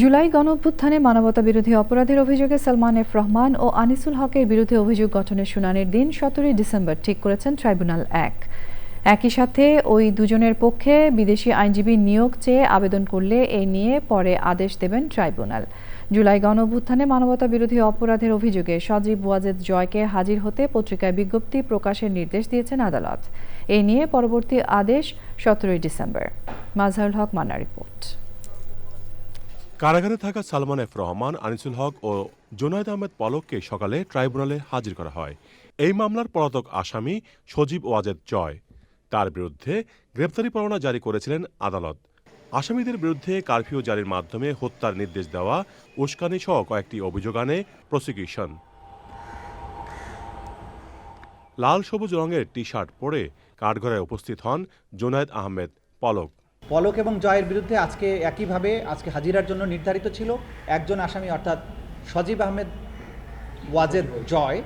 জুলাই গণঅভ্যুত্থানে মানবতা বিরোধী অপরাধের অভিযোগে সালমান এফ রহমান ও আনিসুল হকের বিরুদ্ধে অভিযোগ গঠনের শুনানির দিন সতেরোই ডিসেম্বর, ঠিক করেছেন ট্রাইব্যুনাল এক। একই সাথে ওই দুজনের পক্ষে বিদেশি আইনজীবী নিয়োগ চেয়ে আবেদন করলে এ নিয়ে পরে আদেশ দেবেন ট্রাইব্যুনাল। জুলাই গণঅভ্যুত্থানে মানবতা বিরোধী অপরাধের অভিযোগে সজীব ওয়াজেদ জয়কে হাজির হতে পত্রিকায় বিজ্ঞপ্তি প্রকাশের নির্দেশ দিয়েছেন আদালত। এ নিয়ে পরবর্তী আদেশ সতেরোই ডিসেম্বর। মাজহারুল হক মান্না রিপোর্ট। কারাগারে থাকা সালমান এফ রহমান, আনিসুল হক ও জোনায়েদ আহমেদ পলককে সকালে ট্রাইব্যুনালে হাজির করা হয়। এই মামলার পলাতক আসামি সজীব ওয়াজেদ জয়। তার বিরুদ্ধে গ্রেপ্তারি পরোয়ানা জারি করেছিলেন আদালত। আসামিদের বিরুদ্ধে কারফিউ জারির মাধ্যমে হত্যার নির্দেশ দেওয়া উস্কানি সহ কয়েকটি অভিযোগ আনে প্রসিকিউশন। লাল সবুজ রঙের টি শার্ট পরে কাঠঘরে উপস্থিত হন জোনায়েদ আহমেদ পলক। পলক এবং জয়ের বিরুদ্ধে আজকে একইভাবে আজকে হাজিরার জন্য নির্ধারিত ছিল একজন আসামি, অর্থাৎ সজীব আহমেদ ওয়াজেদ জয়।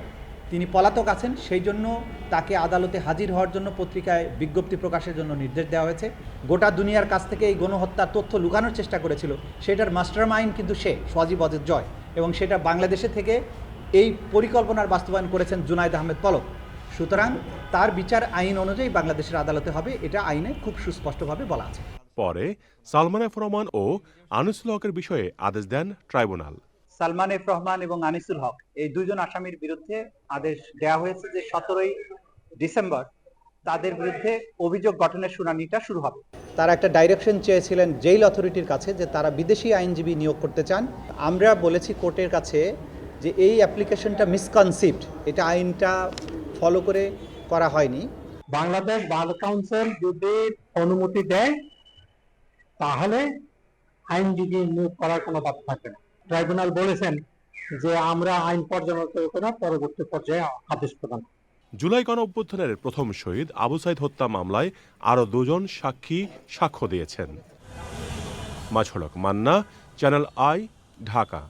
তিনি পলাতক আছেন, সেই জন্য তাকে আদালতে হাজির হওয়ার জন্য পত্রিকায় বিজ্ঞপ্তি প্রকাশের জন্য নির্দেশ দেওয়া হয়েছে। গোটা দুনিয়ার কাছ থেকে এই গণহত্যার তথ্য লুকানোর চেষ্টা করেছিল। সেটার মাস্টার মাইন্ড কিন্তু সে, সজীব ওয়াজেদ জয়। এবং সেটা বাংলাদেশে থেকে এই পরিকল্পনার বাস্তবায়ন করেছেন জুনাইদ আহমেদ পলক। সুতরাং তার বিচার আইন অনুযায়ী বাংলাদেশের আদালতে হবে এটা আইনে খুব সুস্পষ্টভাবে বলা আছে। পরে সালমান এফ রহমান ও আনিসুল হকের বিষয়ে আদেশ দেন ট্রাইব্যুনাল। সালমান এফ রহমান এবং আনিসুল হক এই দুজন আসামির বিরুদ্ধে আদেশ দেওয়া হয়েছে যে সতেরোই ডিসেম্বর তাদের বিরুদ্ধে অভিযোগ গঠনের শুনানিটা শুরু হবে। তারা একটা ডাইরেকশন চেয়েছিলেন জেইল অথরিটির কাছে যে তারা বিদেশি আইনজীবী নিয়োগ করতে চান। আমরা বলেছি কোর্টের কাছে যে এই অ্যাপ্লিকেশনটা মিসকনসিপ্ট এটা আইনটা ফলো করে করা হয়নি। বাংলাদেশ বার কাউন্সিল যদি অনুমতি দেয় তাহলে আইনজীবী নিয়োগ করার কোনো বাদ থাকবে না। ট্রাইব্যুনাল বলেছেন যে আমরা আইন পর্যালোচনা করে পরবর্তী পর্যায়ে আদেশ প্রদান জুলাই গণ অভ্যুত্থানের প্রথম শহীদ আবু সাইদ হত্যা মামলায় আরও দুজন সাক্ষী সাক্ষ্য দিয়েছেন। মাঝড়ক মান্না চ্যানেল আই ঢাকা।